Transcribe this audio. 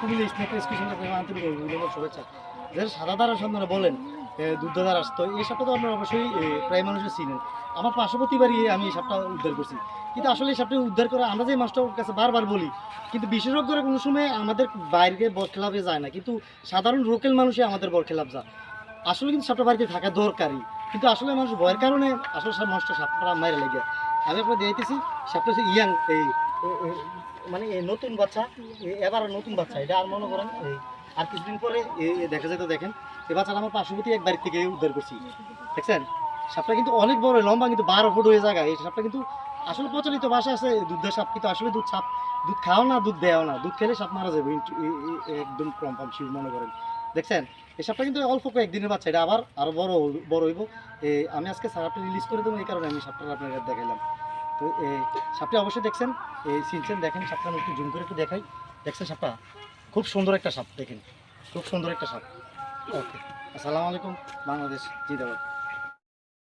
Comilla স্নেকের school centre থেকে আন্তরিক অভিনন্দন শুভেচ্ছা। যারা সাদা তারা সন্ধানে বলেন দুধ আসতো এই সাপটা তো আপনারা অবশ্যই প্রায় মানুষের চিনেন। আমার পার্শ্ববর্তী বাড়ি আমি এই সাপটা উদ্ধার করছি। কিন্তু আসলে এই সাপটা উদ্ধার করে আমরা যে মাছটার কাছে বারবার বলি, কিন্তু বিশেষজ্ঞরা কোনো সময় আমাদের বাইরে বরখেলাপে যায় না। কিন্তু সাধারণ লোকাল মানুষই আমাদের বরখেলাপ যায়। আসলে কিন্তু সাপটা বাড়িতে থাকা দরকারই। কিন্তু আসলে মানুষ ভয়ের কারণে আসলে সব মানুষটা সাপটা মায়ের লেগে। আমি আপনার দিয়েছি সাপটা হচ্ছে ইয়াং, এই মানে নতুন বাচ্চা এ- এবার নতুন বাচ্চা, এটা আর মনে করেন আর কিছুদিন পরে এ- এ দেখা যায় তো দেখেন এই বাচ্চাটা আমার পার্শ্ববর্তী এক বাড়ি থেকে উদ্ধার করছি, দেখছেন? সাপটা কিন্তু অনেক বড় লম্বা কিন্তু বারো ফুট হয়ে জায়গা, এই সাপটা কিন্তু আসলে প্রচলিত ভাষা আছে দুধের সাপ কিন্তু আসলে দুধ সাপ, দুধ খাও না, দুধ দেও না, দুধ খেলে সাপ মারা যাবে এ- এ- এ- একদম কনফার্ম শিব মনে করেন, দেখছেন? এই সাপটা কিন্তু অল্প কয়েকদিনের বাচ্চা, এটা আবার আরও বড় বড় হইব আমি আজকে সাপটা রিলিজ করে দেবো, এই কারণে আমি সাপটা আপনার দেখাইলাম। তো এই সাপটা অবশ্যই দেখছেন। এই সিনছেন দেখেন, সাপটা আমি একটু জুম করে একটু দেখাই। দেখছেন সাপটা? খুব সুন্দর একটা সাপ, দেখেন। খুব সুন্দর একটা সাপ। ওকে, আসসালামু আলাইকুম, বাংলাদেশ জিন্দাবাদ